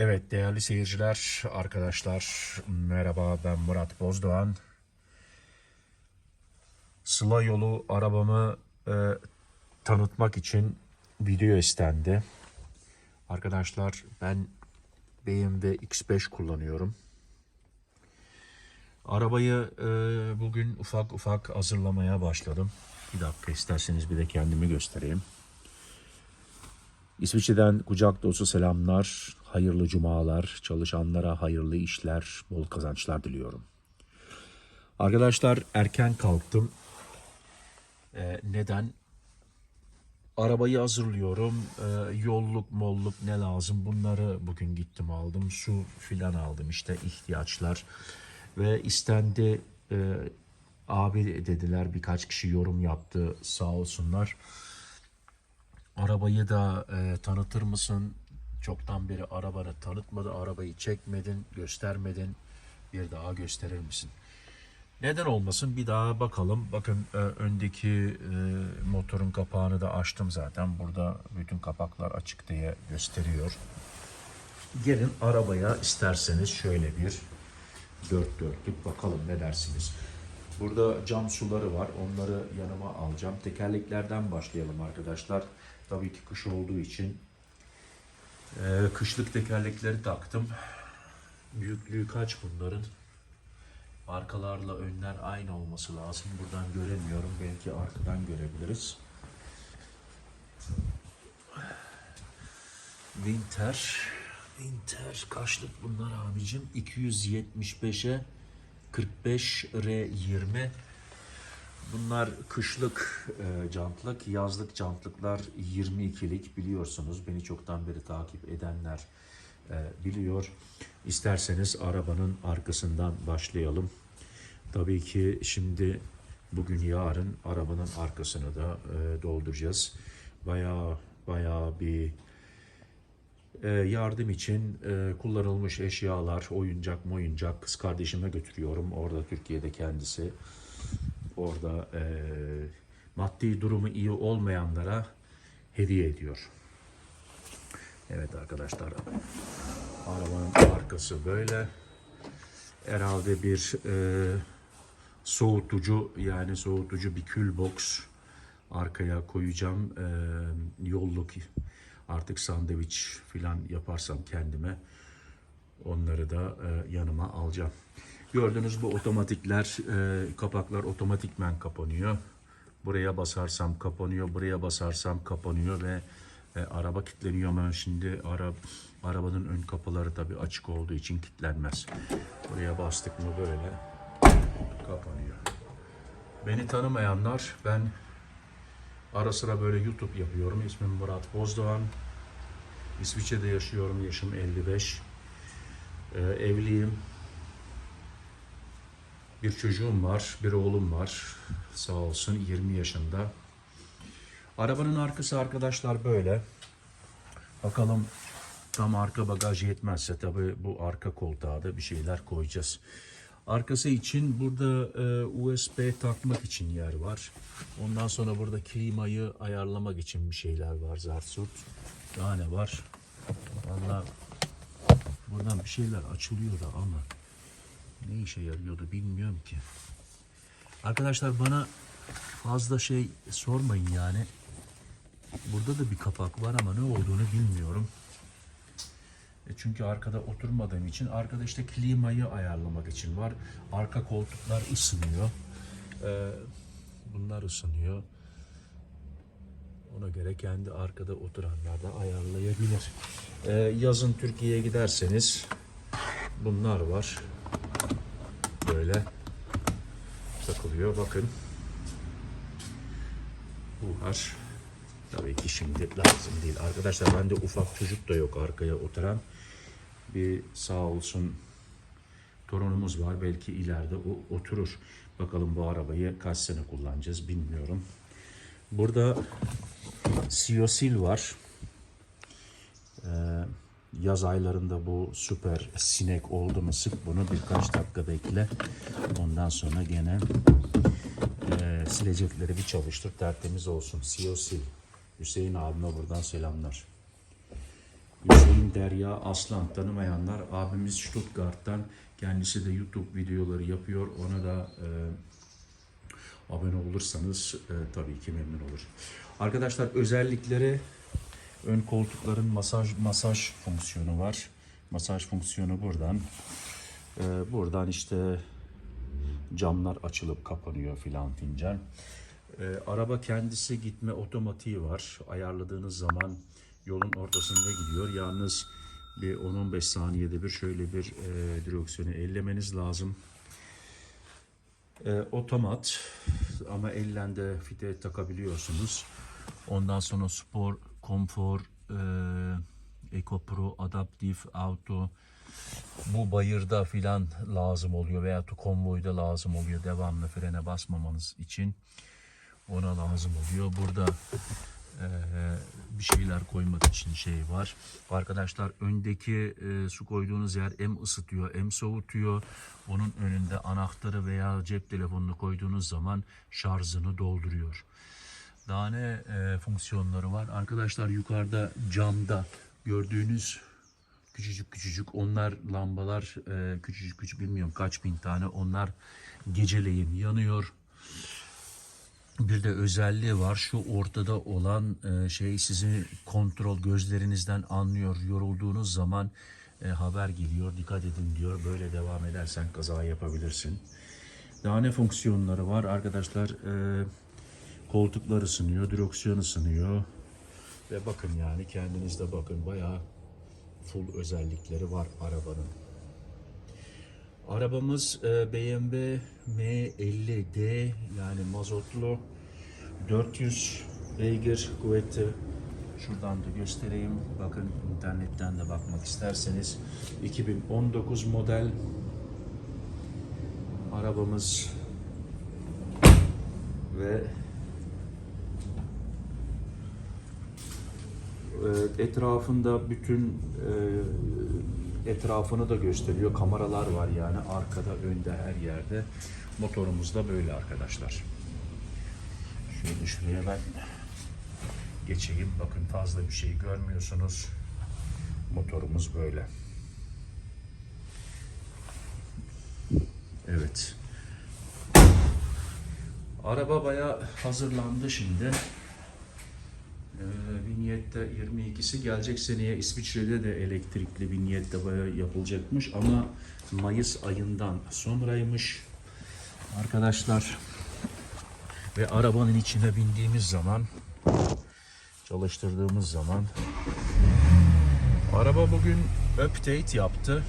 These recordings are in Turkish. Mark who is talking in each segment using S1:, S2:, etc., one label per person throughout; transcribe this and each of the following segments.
S1: Evet değerli seyirciler, arkadaşlar merhaba ben Murat Bozdoğan. Sıla yolu arabamı e, tanıtmak için video istendi. Arkadaşlar ben BMW X5 kullanıyorum. Arabayı e, bugün ufak ufak hazırlamaya başladım. Bir dakika isterseniz bir de kendimi göstereyim. İsviçre'den kucak dolusu selamlar, hayırlı cumalar, çalışanlara hayırlı işler, bol kazançlar diliyorum. Arkadaşlar erken kalktım. Ee, neden? Arabayı hazırlıyorum. Ee, yolluk molluk ne lazım bunları bugün gittim aldım. Su filan aldım işte ihtiyaçlar. Ve istendi e, abi dediler birkaç kişi yorum yaptı sağ olsunlar. Arabayı da e, tanıtır mısın? Çoktan beri arabanı tanıtmadı, arabayı çekmedin, göstermedin. Bir daha gösterir misin? Neden olmasın? Bir daha bakalım. Bakın e, öndeki e, motorun kapağını da açtım zaten. Burada bütün kapaklar açık diye gösteriyor. Gelin arabaya isterseniz şöyle bir dört dörtlük bakalım ne dersiniz. Burada cam suları var. Onları yanıma alacağım. Tekerleklerden başlayalım arkadaşlar. Tabii ki kış olduğu için e, kışlık tekerlekleri taktım. Büyüklüğü kaç bunların? Arkalarla önler aynı olması lazım. Buradan göremiyorum. Belki arkadan görebiliriz. Winter. Winter kaçlık bunlar abicim? 275'e 45 R20. Bunlar kışlık e, jantlık, yazlık jantlıklar 22'lik biliyorsunuz. Beni çoktan beri takip edenler e, biliyor. İsterseniz arabanın arkasından başlayalım. Tabii ki şimdi bugün yarın arabanın arkasını da e, dolduracağız. Bayağı bayağı bir e, yardım için e, kullanılmış eşyalar, oyuncak, moyuncak kız kardeşime götürüyorum. Orada Türkiye'de kendisi orada e, maddi durumu iyi olmayanlara hediye ediyor. Evet arkadaşlar arabanın arkası böyle. Herhalde bir e, soğutucu yani soğutucu bir kül box arkaya koyacağım. E, yolluk artık sandviç filan yaparsam kendime onları da e, yanıma alacağım. Gördüğünüz bu otomatikler, e, kapaklar otomatikmen kapanıyor. Buraya basarsam kapanıyor, buraya basarsam kapanıyor ve e, araba kilitleniyor ama şimdi ara, arabanın ön kapıları tabi açık olduğu için kilitlenmez. Buraya bastık mı böyle kapanıyor. Beni tanımayanlar ben ara sıra böyle YouTube yapıyorum. İsmim Murat Bozdoğan. İsviçre'de yaşıyorum. Yaşım 55. E, evliyim. Bir çocuğum var, bir oğlum var. Sağ olsun 20 yaşında. Arabanın arkası arkadaşlar böyle. Bakalım tam arka bagaj yetmezse tabii bu arka koltuğa da bir şeyler koyacağız. Arkası için burada e, USB takmak için yer var. Ondan sonra burada klimayı ayarlamak için bir şeyler var zarsurt. Daha ne var? Vallahi buradan bir şeyler açılıyor da ama ne işe yarıyordu bilmiyorum ki. Arkadaşlar bana fazla şey sormayın yani. Burada da bir kapak var ama ne olduğunu bilmiyorum. E çünkü arkada oturmadığım için arkada işte klimayı ayarlamak için var. Arka koltuklar ısınıyor. E, bunlar ısınıyor. Ona göre kendi arkada oturanlar da ayarlayabilir. E, yazın Türkiye'ye giderseniz bunlar var böyle takılıyor. Bakın. Buhar. Tabii ki şimdi lazım değil. Arkadaşlar bende ufak çocuk da yok arkaya oturan. Bir sağ olsun torunumuz var. Belki ileride o oturur. Bakalım bu arabayı kaç sene kullanacağız bilmiyorum. Burada Siosil var. Ee, yaz aylarında bu süper sinek oldu mu sık bunu birkaç dakika bekle. Ondan sonra gene e, silecekleri bir çalıştır tertemiz olsun. Sil. Hüseyin abime buradan selamlar. Hüseyin Derya Aslan tanımayanlar abimiz Stuttgart'tan kendisi de YouTube videoları yapıyor. Ona da e, abone olursanız e, tabii ki memnun olur. Arkadaşlar özellikleri ön koltukların masaj masaj fonksiyonu var. Masaj fonksiyonu buradan. E, buradan işte camlar açılıp kapanıyor filan fincan. E, araba kendisi gitme otomatiği var. Ayarladığınız zaman yolun ortasında gidiyor. Yalnız bir 10-15 saniyede bir şöyle bir e, direksiyonu ellemeniz lazım. E, otomat ama ellen de fite takabiliyorsunuz. Ondan sonra spor, konfor, e, Eco Pro, auto bu bayırda filan lazım oluyor veya da konvoyda lazım oluyor devamlı frene basmamanız için ona lazım oluyor. Burada e, bir şeyler koymak için şey var. Arkadaşlar öndeki e, su koyduğunuz yer hem ısıtıyor hem soğutuyor. Onun önünde anahtarı veya cep telefonunu koyduğunuz zaman şarjını dolduruyor. Daha ne e, fonksiyonları var? Arkadaşlar yukarıda camda gördüğünüz küçücük küçücük onlar lambalar e, küçücük küçük bilmiyorum kaç bin tane onlar geceleyin yanıyor. Bir de özelliği var. Şu ortada olan e, şey sizi kontrol gözlerinizden anlıyor. Yorulduğunuz zaman e, haber geliyor. Dikkat edin diyor. Böyle devam edersen kaza yapabilirsin. Daha ne fonksiyonları var? Arkadaşlar e, koltuklar ısınıyor, direksiyon ısınıyor. Ve bakın yani kendiniz de bakın bayağı full özellikleri var arabanın. Arabamız e, BMW M50D yani mazotlu 400 beygir kuvveti. Şuradan da göstereyim. Bakın internetten de bakmak isterseniz 2019 model arabamız ve etrafında bütün e, etrafını da gösteriyor. Kameralar var yani arkada, önde, her yerde. Motorumuz da böyle arkadaşlar. Şöyle şuraya ben geçeyim. Bakın fazla bir şey görmüyorsunuz. Motorumuz böyle. Evet. Araba bayağı hazırlandı şimdi. Vignette 22'si gelecek seneye İsviçre'de de elektrikli vignette bayağı yapılacakmış ama Mayıs ayından sonraymış. Arkadaşlar ve arabanın içine bindiğimiz zaman çalıştırdığımız zaman araba bugün update yaptı.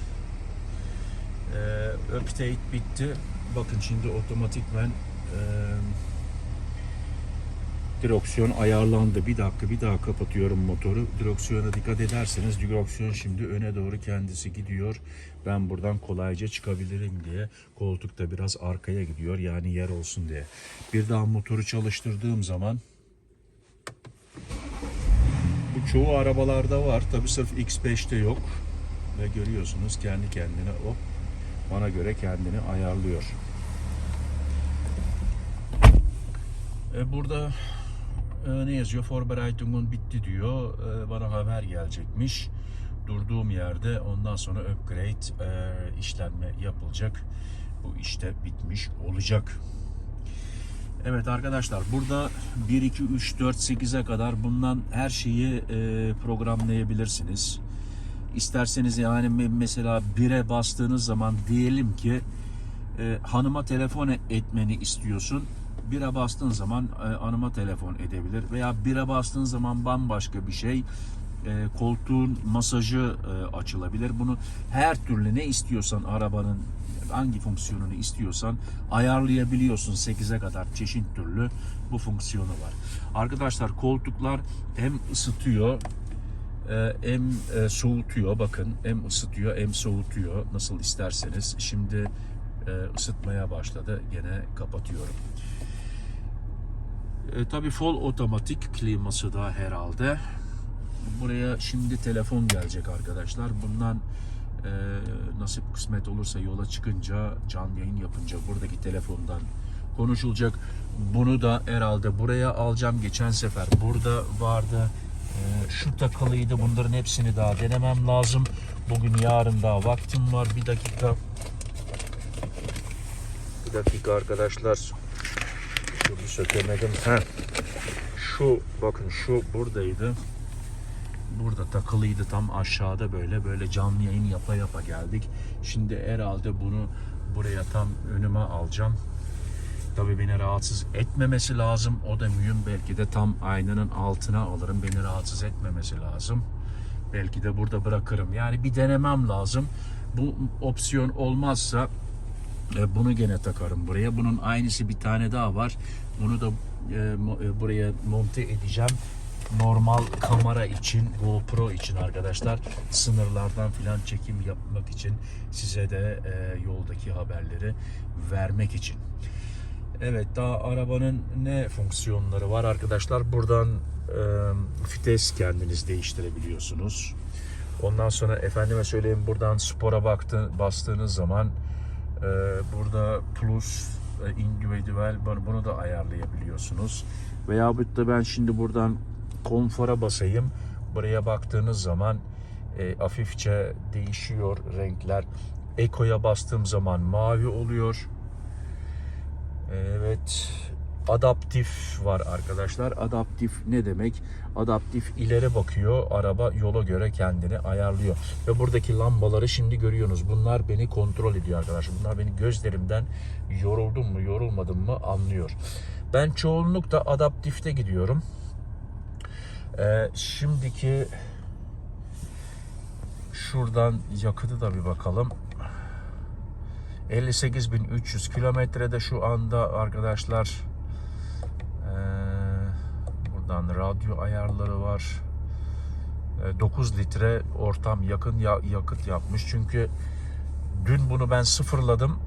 S1: Ee, update bitti. Bakın şimdi otomatikmen e, direksiyon ayarlandı. Bir dakika bir daha kapatıyorum motoru. Direksiyona dikkat ederseniz direksiyon şimdi öne doğru kendisi gidiyor. Ben buradan kolayca çıkabilirim diye. Koltuk da biraz arkaya gidiyor yani yer olsun diye. Bir daha motoru çalıştırdığım zaman bu çoğu arabalarda var. Tabi sırf X5'te yok. Ve görüyorsunuz kendi kendine o bana göre kendini ayarlıyor. E, burada e, ne yazıyor? Vorbereitungen bitti diyor. E, bana haber gelecekmiş. Durduğum yerde ondan sonra upgrade e, işlenme yapılacak. Bu işte bitmiş olacak. Evet arkadaşlar burada 1, 2, 3, 4, 8'e kadar bundan her şeyi e, programlayabilirsiniz. İsterseniz yani me- mesela 1'e bastığınız zaman diyelim ki e, hanıma telefon e- etmeni istiyorsun. 1'e bastığın zaman e, hanıma telefon edebilir veya 1'e bastığın zaman bambaşka bir şey e, koltuğun masajı e, açılabilir. Bunu her türlü ne istiyorsan arabanın hangi fonksiyonunu istiyorsan ayarlayabiliyorsun 8'e kadar çeşit türlü bu fonksiyonu var. Arkadaşlar koltuklar hem ısıtıyor e, hem e, soğutuyor bakın hem ısıtıyor hem soğutuyor nasıl isterseniz. Şimdi e, ısıtmaya başladı gene kapatıyorum. E, tabii full otomatik kliması da herhalde. Buraya şimdi telefon gelecek arkadaşlar. Bundan e, nasip kısmet olursa yola çıkınca canlı yayın yapınca buradaki telefondan konuşulacak. Bunu da herhalde buraya alacağım. Geçen sefer burada vardı. Ee, şu takılıydı. Bunların hepsini daha denemem lazım. Bugün yarın daha vaktim var. Bir dakika. Bir dakika arkadaşlar. Şunu sökemedim. Heh. Şu bakın şu buradaydı. Burada takılıydı tam aşağıda böyle böyle canlı yayın yapa yapa geldik. Şimdi herhalde bunu buraya tam önüme alacağım. Tabii beni rahatsız etmemesi lazım. O da mühim. Belki de tam aynanın altına alırım. Beni rahatsız etmemesi lazım. Belki de burada bırakırım. Yani bir denemem lazım. Bu opsiyon olmazsa e, bunu gene takarım buraya. Bunun aynısı bir tane daha var. Bunu da e, e, buraya monte edeceğim. Normal kamera için, GoPro için arkadaşlar. Sınırlardan filan çekim yapmak için size de e, yoldaki haberleri vermek için. Evet daha arabanın ne fonksiyonları var arkadaşlar? Buradan e, vites kendiniz değiştirebiliyorsunuz. Ondan sonra efendime söyleyeyim buradan spora baktı, bastığınız zaman burada plus e, individual bunu- da ayarlayabiliyorsunuz. Veya da ben şimdi buradan konfora basayım. Buraya baktığınız zaman e, hafifçe değişiyor renkler. Eko'ya bastığım zaman mavi oluyor. Evet. Adaptif var arkadaşlar. Adaptif ne demek? Adaptif ileri bakıyor. Araba yola göre kendini ayarlıyor. Ve buradaki lambaları şimdi görüyorsunuz. Bunlar beni kontrol ediyor arkadaşlar. Bunlar beni gözlerimden yoruldum mu yorulmadım mı anlıyor. Ben çoğunlukla adaptifte gidiyorum. Ee, şimdiki şuradan yakıtı da bir bakalım. 58.300 kilometrede şu anda arkadaşlar. Buradan radyo ayarları var. Ee, 9 litre ortam yakın ya- yakıt yapmış. Çünkü dün bunu ben sıfırladım.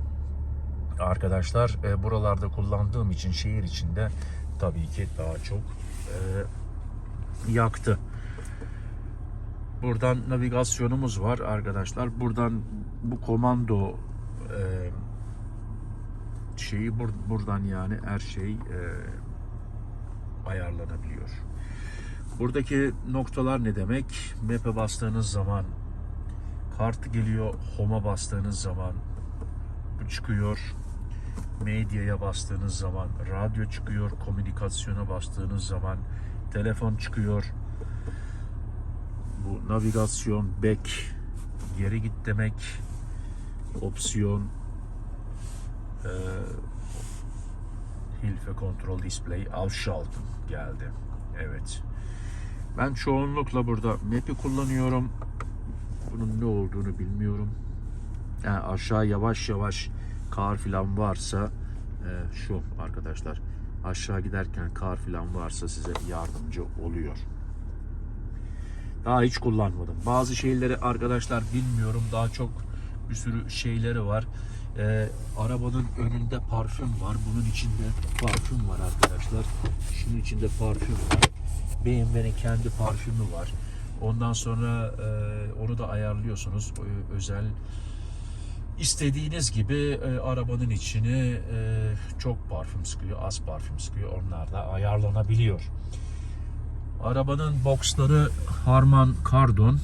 S1: Arkadaşlar e, buralarda kullandığım için şehir içinde tabii ki daha çok e, yaktı. Buradan navigasyonumuz var arkadaşlar. Buradan bu komando e, şeyi bur- buradan yani her şey e, ayarlanabiliyor. Buradaki noktalar ne demek? Map'e bastığınız zaman kart geliyor. Home'a bastığınız zaman bu çıkıyor. Medyaya bastığınız zaman radyo çıkıyor. Komünikasyona bastığınız zaman telefon çıkıyor. Bu navigasyon, back, geri git demek, opsiyon, Hilfe Control Display, Ausschalten geldi. Evet. Ben çoğunlukla burada map'i kullanıyorum. Bunun ne olduğunu bilmiyorum. Yani aşağı yavaş yavaş kar filan varsa e, şu arkadaşlar aşağı giderken kar filan varsa size yardımcı oluyor. Daha hiç kullanmadım. Bazı şeyleri arkadaşlar bilmiyorum. Daha çok bir sürü şeyleri var. Ee, arabanın önünde parfüm var. Bunun içinde parfüm var arkadaşlar. Şunun içinde parfüm var. BMW'nin kendi parfümü var. Ondan sonra e, onu da ayarlıyorsunuz. Ö- özel istediğiniz gibi e, arabanın içini e, çok parfüm sıkıyor, az parfüm sıkıyor. Onlar da ayarlanabiliyor. Arabanın boxları Harman Kardon.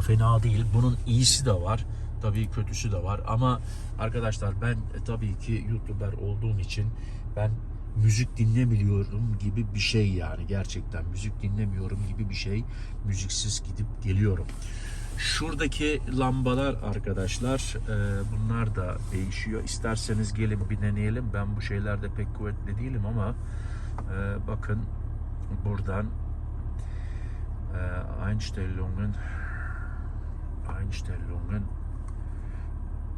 S1: Fena değil. Bunun iyisi de var. Tabii kötüsü de var. Ama arkadaşlar ben e, tabii ki YouTuber olduğum için ben müzik dinlemiyorum gibi bir şey yani gerçekten müzik dinlemiyorum gibi bir şey müziksiz gidip geliyorum. Şuradaki lambalar arkadaşlar e, bunlar da değişiyor. İsterseniz gelin bir deneyelim. Ben bu şeylerde pek kuvvetli değilim ama e, bakın buradan e, Einstellungen Einstellungen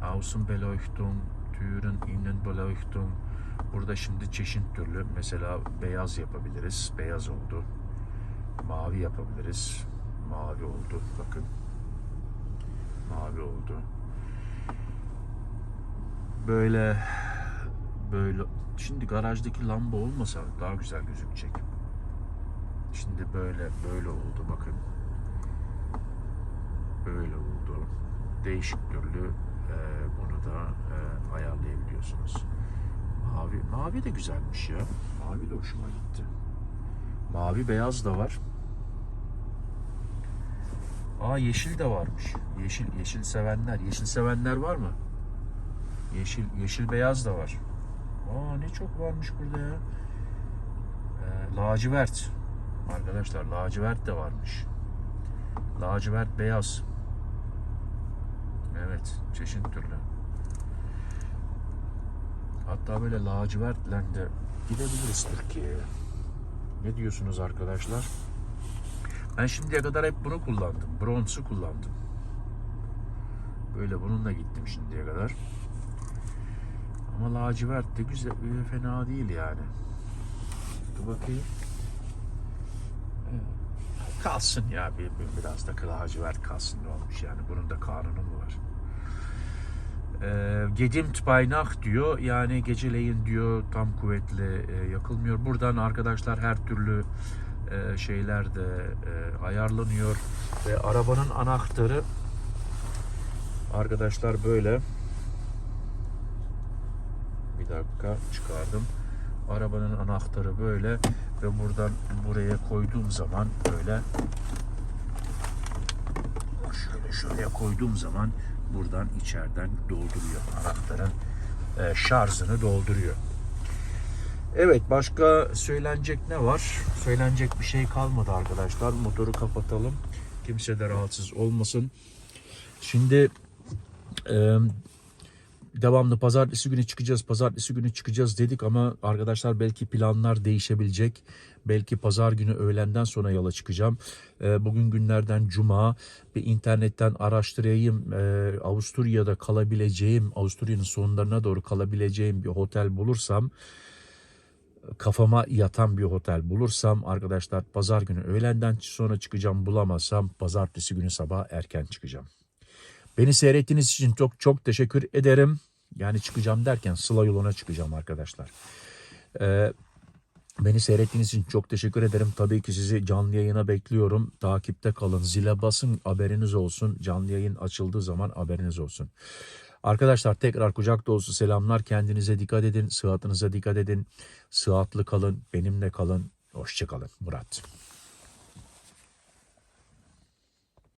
S1: Außenbeleuchtung Türen Innenbeleuchtung Burada şimdi çeşit türlü mesela beyaz yapabiliriz. Beyaz oldu. Mavi yapabiliriz. Mavi oldu. Bakın. Mavi oldu. Böyle böyle şimdi garajdaki lamba olmasa daha güzel gözükecek. Şimdi böyle böyle oldu bakın. Böyle oldu. Değişik türlü e, bunu da e, ayarlayabiliyorsunuz. Mavi mavi de güzelmiş ya. Mavi de hoşuma gitti. Mavi beyaz da var. Aa yeşil de varmış. Yeşil yeşil sevenler. Yeşil sevenler var mı? Yeşil yeşil beyaz da var. Aa ne çok varmış burada ya. Ee, lacivert. Arkadaşlar lacivert de varmış. Lacivert beyaz. Evet çeşit türlü. Hatta böyle lacivertle de gidebiliriz Türkiye'ye. Ne diyorsunuz arkadaşlar? Ben şimdiye kadar hep bunu kullandım. Bronz'u kullandım. Böyle bununla gittim şimdiye kadar. Ama lacivert de güzel, fena değil yani. Dur bakayım. Evet. Kalsın ya bir, bir- biraz da lacivert kalsın ne olmuş yani. Bunun da kanunu mu var? Ee, Gedimt Baynak diyor. Yani geceleyin diyor tam kuvvetli e, yakılmıyor. Buradan arkadaşlar her türlü e, şeyler de e, ayarlanıyor. Ve arabanın anahtarı arkadaşlar böyle. Bir dakika çıkardım. Arabanın anahtarı böyle ve buradan buraya koyduğum zaman böyle şöyle şuraya koyduğum zaman buradan içeriden dolduruyor anahtarın e, şarjını dolduruyor. Evet başka söylenecek ne var? Söylenecek bir şey kalmadı arkadaşlar. Motoru kapatalım. Kimse de rahatsız olmasın. Şimdi e, devamlı pazartesi günü çıkacağız, pazartesi günü çıkacağız dedik ama arkadaşlar belki planlar değişebilecek. Belki pazar günü öğlenden sonra yola çıkacağım. Ee, Bugün günlerden cuma bir internetten araştırayım. Ee, Avusturya'da kalabileceğim, Avusturya'nın sonlarına doğru kalabileceğim bir otel bulursam kafama yatan bir otel bulursam arkadaşlar pazar günü öğlenden sonra çıkacağım bulamazsam pazartesi günü sabah erken çıkacağım. Beni seyrettiğiniz için çok çok teşekkür ederim. Yani çıkacağım derken Sıla yoluna çıkacağım arkadaşlar. Ee, beni seyrettiğiniz için çok teşekkür ederim. Tabii ki sizi canlı yayına bekliyorum. Takipte kalın. Zile basın haberiniz olsun. Canlı yayın açıldığı zaman haberiniz olsun. Arkadaşlar tekrar kucak dolusu selamlar. Kendinize dikkat edin. Sıhhatınıza dikkat edin. Sıhhatli kalın. Benimle kalın. Hoşçakalın. Murat.